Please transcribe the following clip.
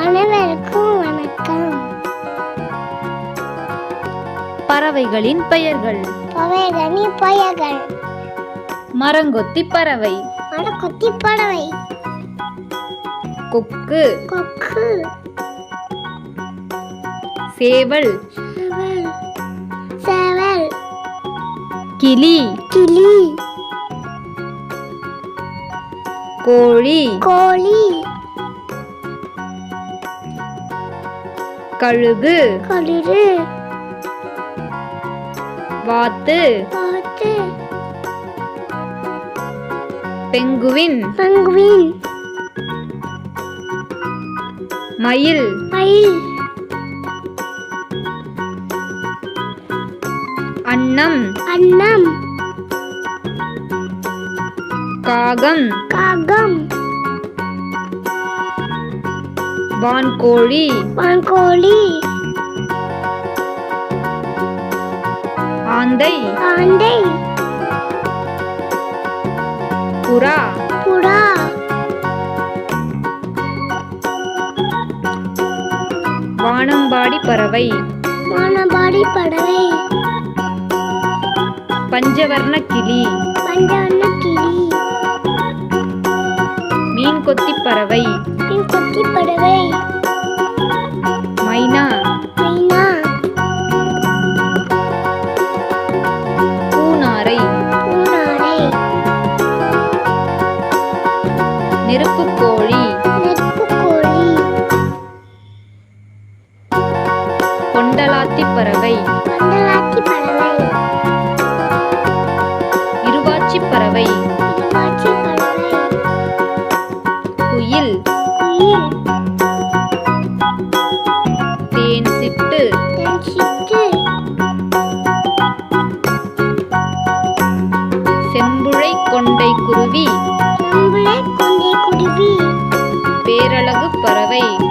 அனைவருக்கும் வணக்கம். பறவைகளின் பெயர்கள். பவைகனி பயகள் மரங்கொத்தி பறவை. மரக்குத்தி பறவை. கொக்கு. கொக்கு. சேவல். சேவல். சேவல். கிளி. கிளி. கோழி. கோழி. கழுகு. கழுறு வாத்து. பாத்து பெங்குவின். பங்குவின். மயில். மயில். அன்னம். அன்னம். காகம். காகம். வான்கோழி. வான்கோழி. ஆந்தை. ஆண்டை புறா. புறா. வானம்பாடி பறவை. வானபாடி பறவை. பஞ்சவர்ண கிளி. பஞ்சவண்ண மீன் கொத்தி பறவை பின் கொத்தி பறவை மைனா. மைனா. பூனாரை. பூனாரை. நெருப்புக் கோழி நெருப்புக்கோழி. கொண்டலாத்தி பறவை மண்டலாத்தி பறவை இருவாச்சி பறவை குயில் தேன் சிட்டு. செம்புழை கொண்டை குருவி. பேரழகு பறவை.